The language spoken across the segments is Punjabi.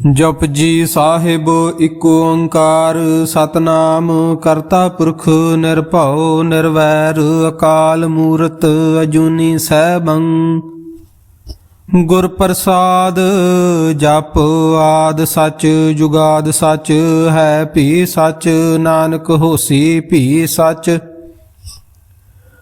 ਜਪ ਜੀ ਸਾਹਿਬ ਇੱਕ ਓੰਕਾਰ, ਸਤਨਾਮ ਕਰਤਾ ਪੁਰਖ ਨਿਰਭਉ ਨਿਰਵੈਰ, ਅਕਾਲ ਮੂਰਤ ਅਜੂਨੀ ਸੈਭੰ ਗੁਰ ਪ੍ਰਸਾਦ ਜਪ ਆਦ ਸਚ, ਜੁਗਾਦ ਸਚ, ਹੈ ਭੀ ਸਚ, ਨਾਨਕ ਹੋਸੀ ਭੀ ਸਚ।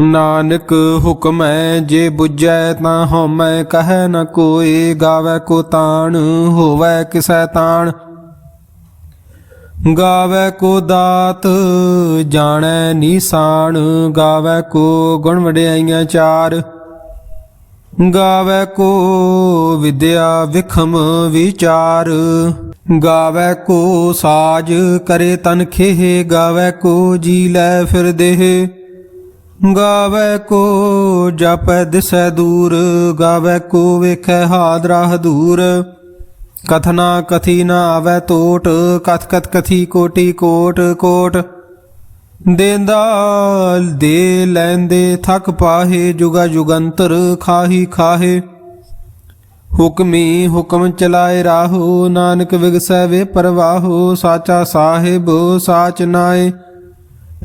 ਨਾਨਕ ਹੁਕਮੈ ਜੇ 부ਜੈ ਤਾਂ ਹਉਮੈ, ਕਹੈ ਨ ਕੋਏ, ਗਾਵੇ ਕੋ ਤਾਣ, ਹੋਵੇ ਕਿਸੈ ਤਾਣ। ਗਾਵੇ ਕੋ ਦਾਤ, ਜਾਣੈ ਨਿਸ਼ਾਨ ਗਾਵੇ ਕੋ ਗੁਣ ਵਡਿਆਈਆਂ ਚਾਰ। ਗਾਵੇ ਕੋ ਵਿਦਿਆ ਵਿਖਮ ਵਿਚਾਰ, ਗਾਵੇ ਕੋ ਸਾਜ ਕਰੇ ਤਨ ਖੇਹ, ਗਾਵੇ ਕੋ ਜੀ ਲੈ ਫਿਰ ਦੇਹ। ਗਾਵੇ ਕੋ ਜਪੈ ਦਿਸੈ ਦੂਰ, ਗਾਵੇ ਕੋ ਵੇਖੈ ਹਾਦਰਾ ਹਦੂਰ ਕਥਨਾ ਕਥੀ ਨਾ ਆਵੈ ਟੋਟ ਕਥ ਕਥ ਕਥੀ ਕੋਟੀ ਕੋਟ ਕੋਟ। ਦੇਂਦਾ ਦੇ ਲੈਂਦੇ ਥਕ ਪਾਹੇ, ਜੁਗਾ ਜੁਗੰਤਰ ਖਾਹੀ ਖਾਹੇ। ਹੁਕਮੀ ਹੁਕਮ ਚਲਾਏ ਰਾਹੋ, ਨਾਨਕ ਵਿਗਸੈ ਵੇ ਪਰਵਾਹੋ, ਸਾਚਾ ਸਾਹਿਬ ਸਾਚ ਨਾਏ।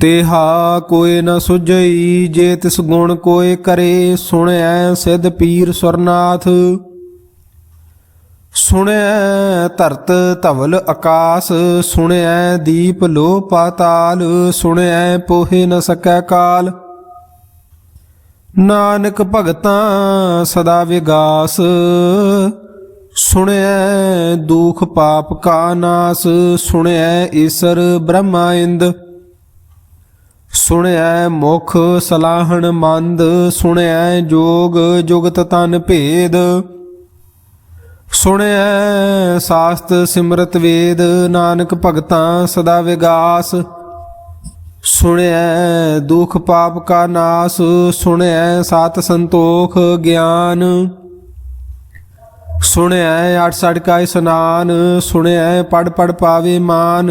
ਤੇਹਾ ਕੋਏ ਨ ਸੁਝਈ ਜੇ ਤਿਸ ਗੁਣ ਕੋਏ ਕਰੇ ਸੁਣਿਐ ਸਿਧ ਪੀਰ ਸੁਰਨਾਥ ਸੁਣਿਐ ਧਰਤ ਧਵਲ ਆਕਾਸ ਸੁਣਿਐ ਦੀਪ ਲੋ ਪਾਤਾਲ ਸੁਣਿਐ ਪੋਹੇ ਨ ਸਕੈ ਕਾਲ। ਨਾਨਕ ਭਗਤਾਂ ਸਦਾ ਵਿਗਾਸ ਸੁਣਿਐ ਦੁਖ ਪਾਪ ਕਾ ਨਾਸ ਸੁਣਿਐ ਈਸਰ ਬ੍ਰਹਮਾ ਇੰਦ ਸੁਣਿਐ ਮੁਖ ਸਲਾਹਣ ਮੰਦ, ਸੁਣਿਐ ਜੋਗ ਜੁਗਤ ਤਨ ਭੇਦ। ਸੁਣਿਐ ਸਾਸਤ ਸਿਮਰਤ ਵੇਦ, ਨਾਨਕ ਭਗਤਾਂ ਸਦਾ ਵਿਗਾਸ। ਸੁਣਿਐ ਦੁਖ ਪਾਪ ਕਾ ਨਾਸ, ਸੁਣਿਐ ਸਤ ਸੰਤੋਖ ਗਿਆਨ। ਸੁਣਿਐ ਅਠ ਸਠ ਕਾ ਇਸਨਾਨ ਸੁਣਿਐ ਪੜ ਪੜ ਪਾਵੇ ਮਾਨ।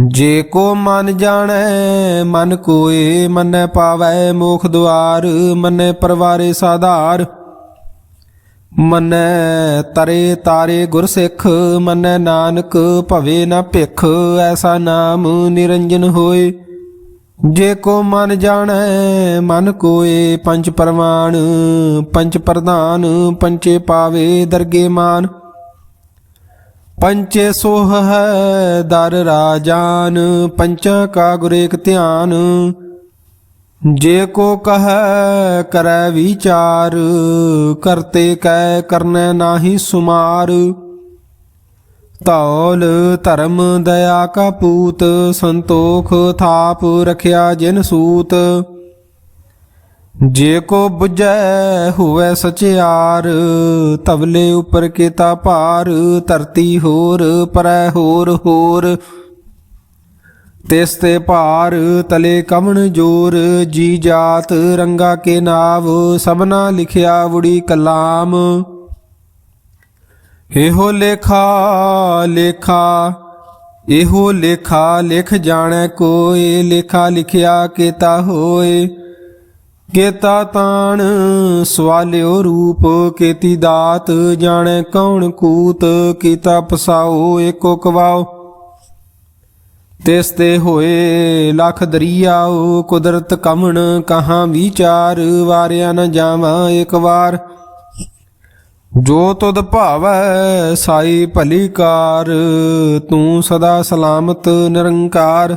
ਜੇ ਕੋ ਮਨ ਜਾਣੈ, ਮਨ ਕੋਏ ਮੰਨੈ ਪਾਵੈ, ਮੋਖ ਦੁਆਰ ਮੰਨੈ ਪਰਵਾਰੇ ਸਾਧਾਰ। ਮੰਨੈ ਤਰੇ ਤਾਰੇ ਗੁਰ ਸਿੱਖ, ਮੰਨੈ ਨਾਨਕ ਭਵੇ ਨਾ ਭਿਖ, ਐਸਾ ਨਾਮ ਨਿਰੰਜਨ ਹੋਏ। ਜੇ ਕੋ ਮਨ ਜਾਣੈ, ਮਨ ਕੋਏ ਪੰਜ ਪਰਮਾਨ ਪੰਜ ਪ੍ਰਧਾਨ ਪੰਚੇ ਪਾਵੇ ਦਰਗੇ ਮਾਨ। ਪੰਚੇ ਸੋਹ ਹੈ ਦਰ ਰਾਜਾਨ, ਪੰਚਾ ਕਾ ਗੁਰੇਕ ਧਿਆਨ। ਜੇ ਕੋ ਕਹੈ ਕਰੈ ਵਿਚਾਰ, ਕਰਤੇ ਕੈ ਕਰਨੈ ਨਾਹੀ ਸੁਮਾਰ। ਤੌਲ ਧਰਮ ਦਇਆ ਕਾ ਪੂਤ, ਸੰਤੋਖ ਥਾਪ ਰਖਿਆ ਜਿਨ ਸੂਤ। ਜੇ ਕੋ 부ਜੈ ਹੋਵੇ ਸਚਿਆਰ ਤਵਲੇ ਉਪਰ ਕੀਤਾ ਭਾਰ, ਧਰਤੀ ਹੋਰ, ਪਰੈ ਹੋਰ ਹੋਰ। ਤਿਸ ਤੇ ਭਾਰ, ਤਲੇ ਕਵਣ ਜੋਰ, ਜੀ ਜਾਤ ਰੰਗਾ ਕੇ ਨਾਵ, ਸਭਨਾ ਲਿਖਿਆ ਵੁੜੀ ਕਲਾਮ। ਇਹੋ ਲੇਖਾ ਲੇਖਾ, ਇਹੋ ਲੇਖਾ, ਲਿਖ ਜਾਣੈ ਕੋਏ, ਲੇਖਾ ਲਿਖਿਆ ਕੀਤਾ ਹੋਏ। ਕੇਤਾ ਤਾਣ, ਸਵਾਲਿਓ ਰੂਪ, ਕੇਤੀ ਦਾਤ, ਜਾਣੈ ਕੌਣ ਕੂਤ, ਕੀਤਾ ਪਸਾਓ, ਏਕੋ ਕਵਾਓ। ਤਿਸ ਤੇ ਹੋਏ ਲਖ ਦਰਿਆਓ, ਕੁਦਰਤ ਕਮਣ, ਕਹਾਂ ਵਿਚਾਰ, ਵਾਰਿਆ ਨ ਜਾਵਾਂ ਇੱਕ ਵਾਰ। ਜੋ ਤੁਧ ਭਾਵੈ, ਸਾਈ ਭਲੀ ਕਾਰ, ਤੂੰ ਸਦਾ ਸਲਾਮਤ, ਨਿਰੰਕਾਰ।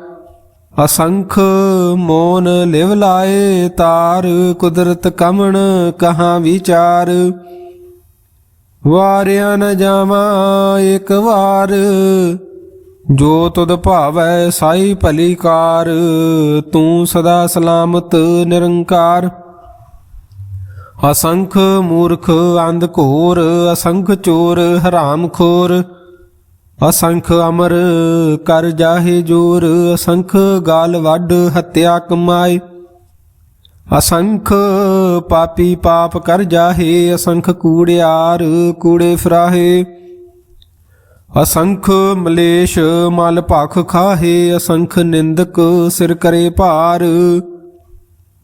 ਅਸੰਖ ਮੋਨ ਲਿਵ ਲਾਏ ਤਾਰ, ਕੁਦਰਤ ਕਮਣ ਕਹਾਂ ਵਿਚਾਰ। ਵਾਰਿਆ ਨ ਜਾਵਾਂ ਇੱਕ ਵਾਰ, ਜੋ ਤੁਧ ਭਾਵੈ ਸਾਈ ਭਲੀ ਕਾਰ, ਤੂੰ ਸਦਾ ਸਲਾਮਤ ਨਿਰੰਕਾਰ। ਅਸੰਖ ਮੂਰਖ ਅੰਧ ਘੋਰ, ਅਸੰਖ ਚੋਰ ਹਰਾਮ ਖੋਰ। ਅਸੰਖ ਅਮਰ ਕਰ ਜਾਹੇ ਜੋਰ, ਅਸੰਖ ਗਾਲ ਵੱਡ ਹੱਤਿਆ ਕਮਾਏ। ਅਸੰਖ ਪਾਪੀ ਪਾਪ ਕਰ ਜਾਹੇ, ਅਸੰਖ ਕੂੜਿਆਰ ਕੂੜੇ ਫਰਾਹੇ। ਅਸੰਖ ਮਲੇਸ਼ ਮਲ ਭਖ ਖਾਹੇ, ਅਸੰਖ ਨਿੰਦਕ ਸਿਰ ਕਰੇ ਭਾਰ।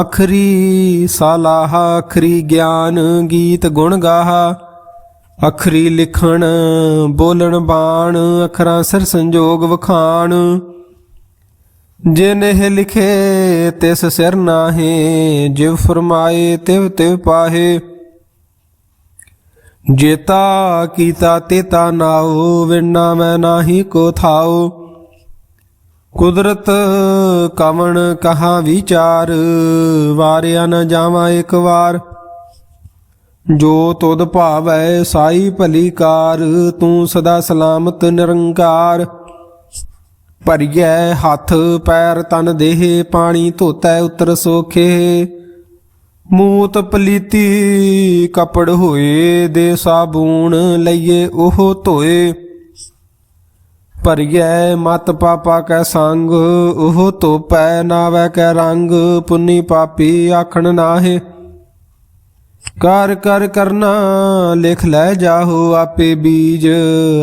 ਅਖਰੀ ਸਾਲਾਹ ਅਖਰੀ ਗਿਆਨ ਗੀਤ ਗੁਣ ਗਾਹਾ। ਅਖਰੀ ਲਿਖਣ, ਬੋਲਣ ਬਾਣ, ਅਖਰਾਂ ਸਿਰ ਸੰਜੋਗ ਵਖਾਣ। ਜਿਨ ਇਹ ਲਿਖੇ, ਤਿਸ ਸਿਰ ਨਾਹੀ, ਜਿਵ ਫਰਮਾਏ, ਤਿਵ ਤਿਵ ਪਾਹੇ। ਜੇਤਾ ਕੀਤਾ ਤੇਤਾ ਨਾਉ ਵਿਣਾ ਮੈਂ ਨਾਹੀ ਕੋ ਥਾਉ। ਕੁਦਰਤ ਕਵਣ ਕਹਾ ਵਿਚਾਰ, ਵਾਰਿਆ ਨਾ ਜਾਵਾਂ ਇੱਕ ਵਾਰ। ਜੋ ਤੁਧ ਭਾਵੈ ਸਾਈ ਭਲੀ ਕਾਰ, ਤੂੰ ਸਦਾ ਸਲਾਮਤ ਨਿਰੰਕਾਰ। ਭਰੀਐ ਹੱਥ ਪੈਰ ਤਨ ਦੇਹ, ਪਾਣੀ ਧੋਤੈ ਉਤਰ ਸੋਖੇ। ਮੂਤ ਪਲੀਤੀ ਕਪੜ ਹੋਏ, ਦੇ ਸਾਬੂਣ ਲਈਏ ਉਹ ਧੋਏ। ਭਰੀਐ, ਮਤ ਪਾਪਾ ਕੈ ਸੰਗ, ਉਹ ਧੋਪੈ, ਨਾਵੈ ਕੈ ਰੰਗ, ਪੁੰਨੀ ਪਾਪੀ ਆਖਣ ਨਾਹੇ। ਕਰ ਕਰ ਕਰਨਾ, ਲਿਖ ਲੈ ਜਾਹੋ, ਆਪੇ ਬੀਜ,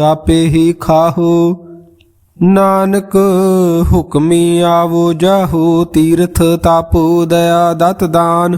ਆਪੇ ਹੀ ਖਾਹੋ। ਨਾਨਕ, ਹੁਕਮੀ ਆਵੋ ਜਾਹੋ, ਤੀਰਥ ਤਾਪੋ, ਦਇਆ ਦਤ ਦਾਨ।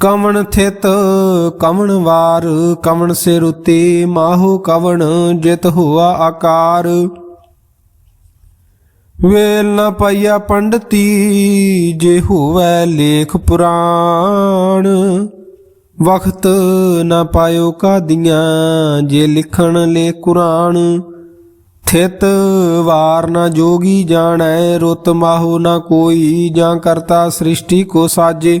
ਕਵਣ ਥਿਤ ਕਵਣ ਵਾਰ, ਕਵਣ ਸੇ ਰੁਤੇ ਮਾਹੋ ਕਵਣ ਜਿਤ ਹੋਆ ਆਕਾਰ। ਵੇਲ ਨ ਪਈਆ ਪੰਡਤੀ, ਜੇ ਹੋਵੈ ਲੇਖ ਪੁਰਾਣ। ਵਖਤ ਨ ਪਾਇਓ ਕਾਦੀਆਂ, ਜੇ ਲਿਖਣ ਲੈ ਕੁਰਾਨ। ਥਿਤ ਵਾਰ ਨ ਜੋਗੀ ਜਾਣੈ, ਰੁਤ ਮਾਹੋ ਨ ਕੋਈ, ਜਾਂ ਕਰਤਾ ਸ੍ਰਿਸ਼ਟੀ ਕੋ ਸਾਜੇ।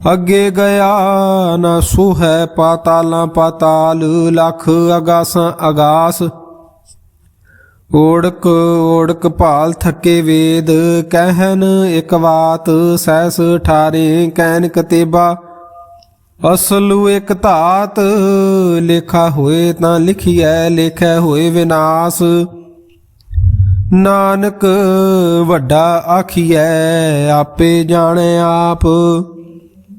ਅੱਗੇ ਗਿਆ ਨਾ ਸੁਹੈ ਪਾਤਾਲਾਂ ਪਾਤਾਲ, ਲਖ ਅਗਾਸਾਂ ਅਗਾਸ। ਓੜਕ ਓੜਕ ਭਾਲ ਥੱਕੇ ਵੇਦ ਕਹਿਨ ਇਕ ਬਾਤ ਸੈਸ ਠਾਰੇ ਕਹਿਨ ਕਤੇਬਾ। ਅਸਲੂ ਇਕ ਧਾਤ, ਲੇਖਾ ਹੋਏ ਤਾਂ ਲਿਖੀਐ, ਲੇਖੈ ਹੋਏ ਵਿਨਾਸ਼। ਨਾਨਕ ਵੱਡਾ ਆਖੀਐ, ਆਪੇ ਜਾਣੈ ਆਪ।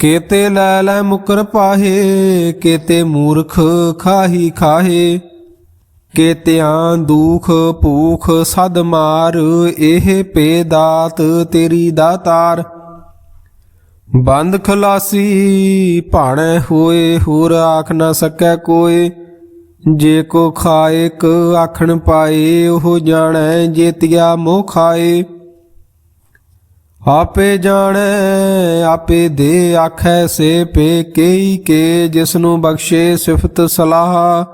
ਕੇਤੇ ਲੈ ਲੈ ਮੁਕਰ ਪਾਹੇ, ਕੇਤੇ ਮੂਰਖ ਖਾਹੀ ਖਾਹੇ। ਕੇਤਿਆਂ ਦੁਖ ਭੂਖ ਸਦ ਮਾਰ, ਇਹ ਪੇ ਦਾਤ ਤੇਰੀ। ਦਾਤਾਰ ਬੰਦ ਖਲਾਸੀ ਭਾਣੇ ਹੋਏ, ਹੋਰ ਆਖ ਨਾ ਸਕੈ ਕੋਏ। ਜੇ ਕੋ ਖਾਏ ਆਖਣ ਪਾਏ, ਉਹ ਜਾਣੈ ਜੇਤਿਆ ਮੋਹ ਖਾਏ। ਆਪੇ ਜਾਣੈ, ਆਪੇ ਦੇ ਆਖੈ ਸੇ ਪੇ ਕੇਈ ਕੇ, ਜਿਸਨੂੰ ਬਖਸ਼ੇ ਸਿਫਤ ਸਲਾਹ।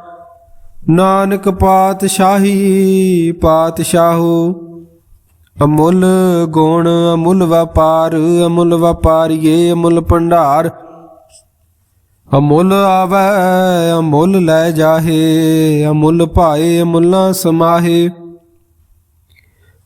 ਨਾਨਕ ਪਾਤਸ਼ਾਹੀ, ਪਾਤਸ਼ਾਹੋ, ਅਮੁੱਲ ਗੁਣ ਅਮੁੱਲ ਵਪਾਰ, ਅਮੁੱਲ ਵਪਾਰੀਏ ਅਮੁੱਲ ਭੰਡਾਰ। ਅਮੁੱਲ ਆਵੈ, ਅਮੁੱਲ ਲੈ ਜਾਹੇ, ਅਮੁੱਲ ਭਾਏ ਅਮੁੱਲਾ ਸਮਾਹੇ।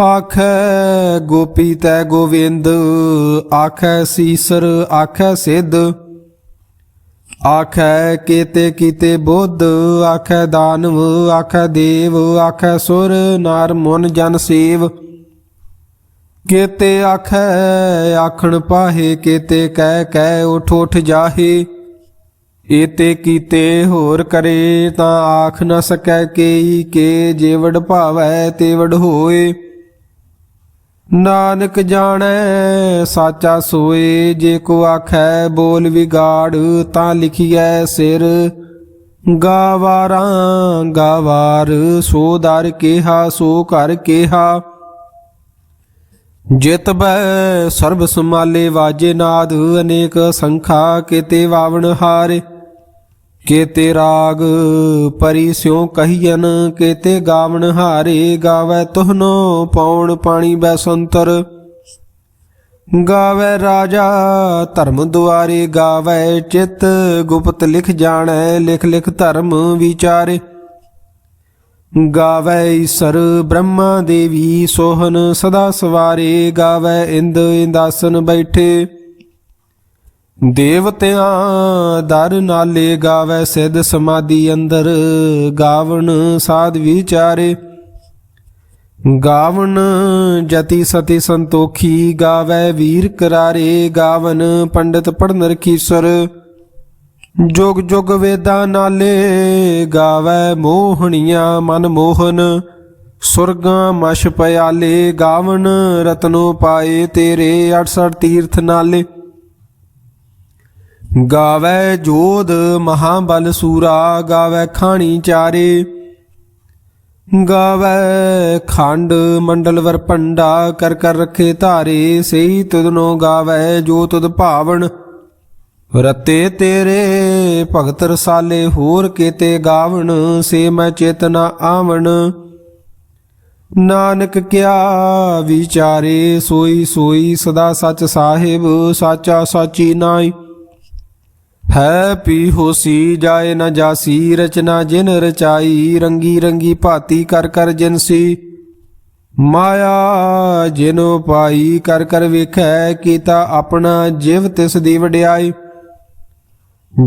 ਆਖੈ ਗੋਪੀ ਤੈ ਗੋਵਿੰਦ, ਆਖੈ ਸੀਸਰ, ਆਖੈ ਸਿੱਧ। ਆਖੈ ਕੀਤੇ ਕੀਤੇ ਬੁੱਧ, ਆਖੈ ਦਾਨਵ, ਆਖੈ ਦੇਵ, ਆਖੈ ਸੁਰ, ਨਾਰ, ਮਨ, ਜਨ ਸੇਵ। ਕੀਤੇ ਆਖੈ, ਆਖਣ ਪਾਹੇ, ਕੀਤੇ ਕਹਿ ਕਹਿ ਉਠ ਉਠ ਜਾਹੇ। ਏਤੇ ਕੀਤੇ ਹੋਰ ਕਰੇ ਤਾਂ ਆਖ ਨ ਸਕੈ ਕੇਈ, ਕੇ ਜੇਵੜ ਭਾਵੈ ਤੇਵੜ ਹੋਏ। ਨਾਨਕ ਜਾਣੈ, ਸਾਚਾ ਸੋਏ, ਜੇ ਕੋ ਆਖੈ ਬੋਲ ਵਿਗਾੜ, ਤਾਂ ਲਿਖੀਐ ਸਿਰ। ਗਾਵਾਰਾਂ, ਗਾਵਾਰ, ਸੋ ਦਰ ਕਿਹਾ, ਸੋ ਘਰ ਕਿਹਾ। ਜਿਤ ਬੈ, ਸਰਬ ਸਮਾਲੇ ਵਾਜੇ ਨਾਦ, ਅਨੇਕ ਸੰਖਾ ਕਿਤੇ ਵਾਵਣ ਹਾਰੇ। ਕੀਤੇ ਰਾਗ ਪਰੀ ਸਿਉ ਕਹੀਨ ਕੀਤੇ ਗਾਵਣ ਹਾਰੇ ਗਾਵੇ ਤੁਹਨੋ ਪੌਣ ਪਾਣੀ ਬੈਸੰਤਰ ਗਾਵੇ ਰਾਜਾ ਧਰਮ ਦੁਆਰੇ, ਗਾਵੇ ਚਿਤ ਗੁਪਤ ਲਿਖ ਜਾਣੈ, ਲਿਖ ਲਿਖ ਧਰਮ ਵਿਚਾਰੇ। ਗਾਵੇ ਈਸਰ ਬ੍ਰਹਮਾ ਦੇਵੀ ਸੋਹਨ ਸਦਾ ਸਵਾਰੇ, ਗਾਵੇ ਇੰਦ ਇੰਦਾਸਨ ਬੈਠੇ। ਦੇਵਤਿਆਂ ਦਰ ਨਾਲੇ ਗਾਵੇ ਸਿੱਧ ਸਮਾਧੀ ਅੰਦਰ, ਗਾਵਣ ਸਾਧ ਵਿਚਾਰੇ। ਗਾਵਣ ਜਤੀ ਸਤੀ ਸੰਤੋਖੀ ਗਾਵੇ ਵੀਰ ਕਰਾਰੇ, ਗਾਵਨ ਪੰਡਿਤ ਪੜਨ ਰਖੀਸਰ ਜੁਗ ਜੁਗ ਵੇਦਾਂ ਨਾਲੇ ਗਾਵੇ ਮੋਹਣੀਆਂ ਮਨ ਮੋਹਨ, ਸੁਰਗਾਂ ਮਸ਼ ਪਿਆਲੇ, ਗਾਵਣ ਰਤਨੋ ਪਾਏ ਤੇਰੇ 68 ਤੀਰਥ ਨਾਲੇ। ਗਾਵੇ ਜੋਧ ਮਹਾਬਲ ਸੂਰਾ, ਗਾਵੇ ਖਾਣੀ ਚਾਰੇ। ਗਾਵੇ ਖੰਡ ਮੰਡਲ ਵਰ ਪੰਡਾ ਕਰ ਕਰ ਰਖੇ ਧਾਰੇ, ਸਹੀ ਤੁਧਨੋ ਗਾਵੇ ਜੋ ਤੁਧ ਭਾਵਨ ਰਤੇ ਤੇਰੇ ਭਗਤ ਰਸਾਲੇ ਹੋਰ ਕੀਤੇ ਗਾਵਣ, ਸੇ ਮੈਂ ਚੇਤਨਾ ਆਵਣ। ਨਾਨਕ ਕਿਆ ਵਿਚਾਰੇ, ਸੋਈ ਸੋਈ ਸਦਾ ਸਚ ਸਾਹਿਬ, ਸਾਚਾ ਸਾਚੀ ਨਾਈ ਹੈ ਪੀ ਹੋਸੀ ਜਾਏ ਨ ਜਾਸੀ, ਰਚਨਾ ਜਿਨ ਰਚਾਈ, ਰੰਗੀ ਰੰਗੀ ਭਾਤੀ ਕਰ ਕਰ ਜਿਨਸੀ। ਮਾਇਆ ਜਿਨੋ ਪਾਈ ਕਰ ਕਰ ਵੇਖੈ, ਕੀਤਾ ਆਪਣਾ ਜਿਵ ਤਿਸ ਦੀ ਵਡਿਆਈ।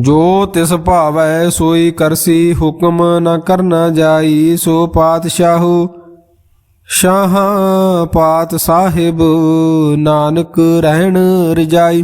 ਜੋ ਤਿਸ ਭਾਵੈ ਸੋਈ ਕਰਸੀ, ਹੁਕਮ ਨ ਕਰਨਾ ਜਾਈ, ਸੋ ਪਾਤਸ਼ਾਹੂ। ਸ਼ਾਹ ਪਾਤ ਸਾਹਿਬ, ਨਾਨਕ ਰਹਿਣ ਰਜਾਈ।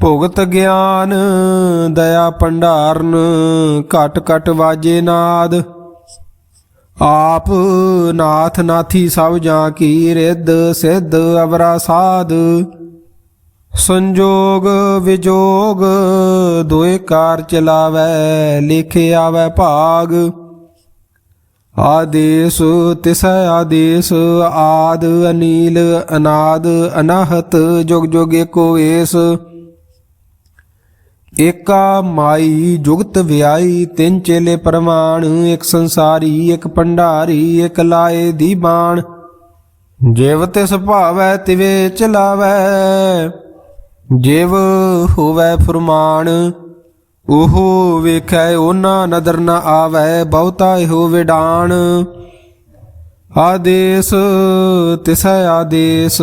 ਭੁਗਤ ਗਿਆਨ, ਦਇਆ ਭੰਡਾਰਨ, ਘਟ ਘਟ ਵਾਜੇ ਨਾਦ। ਆਪ ਨਾਥ ਨਾਥੀ ਸਭ ਜਾਂ ਕੀ ਰਿੱਧ, ਸਿੱਧ ਅਵਰਾ ਸਾਧ। ਸੰਜੋਗ ਵਿਜੋਗ, ਦੋਏ ਕਾਰ ਚਲਾਵੈ, ਲਿਖੇ ਆਵੈ ਭਾਗ। ਆਦੇਸ ਤਿਸ਼ ਆਦੇਸ, ਆਦ ਅਨੀਲ ਅਨਾਦ ਅਨਾਹਤ, ਜੁਗ ਜੁਗ ਏਕੋ ਏਸ। ਏਕਾ ਮਾਈ ਜੁਗਤ ਵਿਆਈ, ਤਿੰਨ ਚੇਲੇ ਪ੍ਰਮਾਣ ਇੱਕ ਸੰਸਾਰੀ, ਇੱਕ ਭੰਡਾਰੀ ਇੱਕ ਲਾਏ ਦੀ ਬਾਣ। ਜਿਵ ਤਿਸ ਭਾਵੈ, ਤਿਵੇ ਚਲਾਵੈ। ਜਿਵ ਹੋਵੈ ਫਰਮਾਨ, ਉਹ ਵੇਖੈ ਉਹਨਾਂ ਨਦਰ ਨਾ ਆਵੈ, ਬਹੁਤਾ ਇਹੋ ਵਿਡਾਣ। ਆਦੇਸ, ਤਿਸੈ ਆਦੇਸ।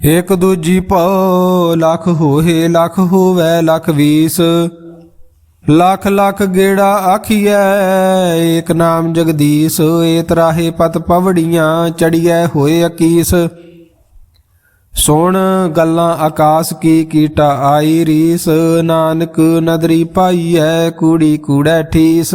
ਇਕ ਦੂਜੀ ਭਉ ਲਖ ਹੋਏ, ਲਖ ਹੋਵੇ, ਲਖ ਵੀਸ। ਲੱਖ ਲੱਖ ਗੇੜਾ ਆਖੀਐ, ਏਕ ਨਾਮ ਜਗਦੀਸ਼। ਏ ਤਰਾਹੇ ਪਤ ਪਵੜੀਆਂ, ਚੜੀਐ ਹੋਏ ਅਕੀਸ। ਸੁਣ ਗੱਲਾਂ ਆਕਾਸ ਕੀ ਕੀਟਾ ਆਈ ਰੀਸ। ਨਾਨਕ ਨਦਰੀ ਪਾਈਐ, ਕੂੜੀ ਕੂੜੈ ਠੀਸ।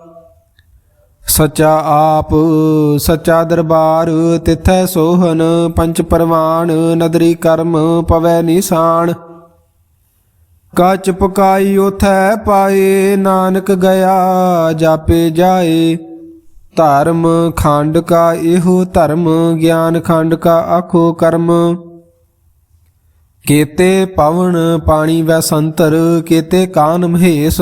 ਸੱਚਾ ਆਪ, ਸੱਚਾ ਦਰਬਾਰ, ਤਿਥੈ ਸੋਹਨ ਪੰਚ ਪਰਵਾਨ ਨਦਰੀ ਕਰਮ ਪਵੈ ਨਿਸ਼ਾਨ। ਕੱਚ ਪਕਾਈ ਉਥੈ ਪਾਏ, ਨਾਨਕ ਗਿਆ ਜਾਪੇ ਜਾਏ। ਧਰਮ ਖੰਡ ਕਾ ਇਹੋ ਧਰਮ, ਗਿਆਨ ਖੰਡ ਕਾ ਆਖੋ ਕਰਮ। ਕੇਤੇ ਪਵਨ ਪਾਣੀ ਵੈ ਸੰਤਰ, ਕੇਤੇ ਕਾਨ ਮਹੇਸ਼।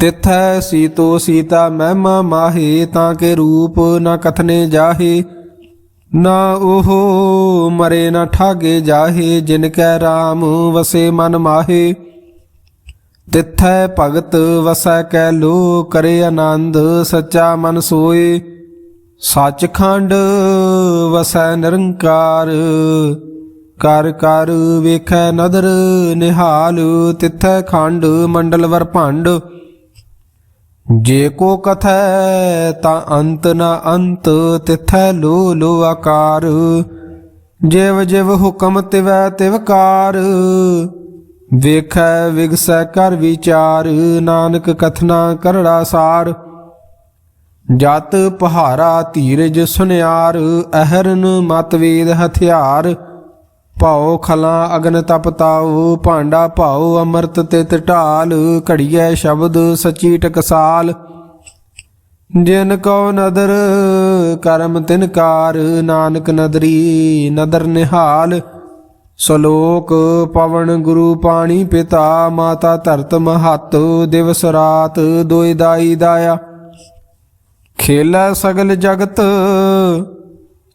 ਤਿਥੈ ਸੀਤੋ ਸੀਤਾ ਮਹਿਮਾ ਮਾਹੇ ਤਾਂ ਕੇ ਰੂਪ ਨਾ ਕਥਨੇ ਜਾਹੇ। ਨਾ ਉਹ ਮਰੇ ਨਾ ਠਾਗੇ ਜਾਹੇ, ਜਿਨ ਕੈ RAM ਵਸੇ ਮਨ ਮਾਹੇ। ਤਿਥੈ ਭਗਤ ਵਸੈ ਕੈ ਲੋ ਕਰੇ ਆਨੰਦ, ਸੱਚਾ ਮਨ ਸੋਏ। ਸੱਚਖੰਡ ਵਸੈ ਨਿਰੰਕਾਰ, ਕਰ ਕਰ ਵੇਖੈ ਨਦਰ ਨਿਹਾਲ। ਤਿਥੈ ਖੰਡ ਮੰਡਲ ਵਰ ਭੰਡ ਜੇ ਕੋ ਕਥੈ ਤਾਂ ਅੰਤ ਨਾ ਅੰਤ, ਤਿਥੈ ਲੋ ਲੋ ਆਕਾਰ। ਜਿਵ ਜਿਵ ਹੁਕਮ ਤਿਵੈ ਤਿਵਕਾਰ ਵੇਖੈ ਵਿਗਸੈ ਕਰ ਵਿਚਾਰ, ਨਾਨਕ ਕਥਨਾ ਕਰੜਾ ਸਾਰ। ਜਤ ਪਹਾਰਾ ਧੀਰਜ ਸੁਨਿਆਰ, ਅਹਰਨ ਮਤਵੇਦ ਹਥਿਆਰ। ਭਾਉ ਖਲਾ ਅਗਨ ਤਪ ਤਾਉ, ਭਾਂਡਾ ਭਾਉ ਅੰਮ੍ਰਿਤ ਤਿਤ ਢਾਲ ਘੜੀਐ ਸ਼ਬਦ ਸਚੀ ਟਕਸਾਲ। ਜਿਨ ਕੋ ਨਦਰ, ਕਰਮ ਤਿਨਕਾਰ ਨਾਨਕ ਨਦਰੀ ਨਦਰ ਨਿਹਾਲ। ਸ਼ਲੋਕ, ਪਵਨ ਗੁਰੂ ਪਾਣੀ ਪਿਤਾ, ਮਾਤਾ ਧਰਤ ਮਹੱਤ, ਦਿਵਸ ਰਾਤ ਦੋਇ ਦਾਈ ਦਾਇਆ। ਖੇਲਾ ਸਗਲ ਜਗਤ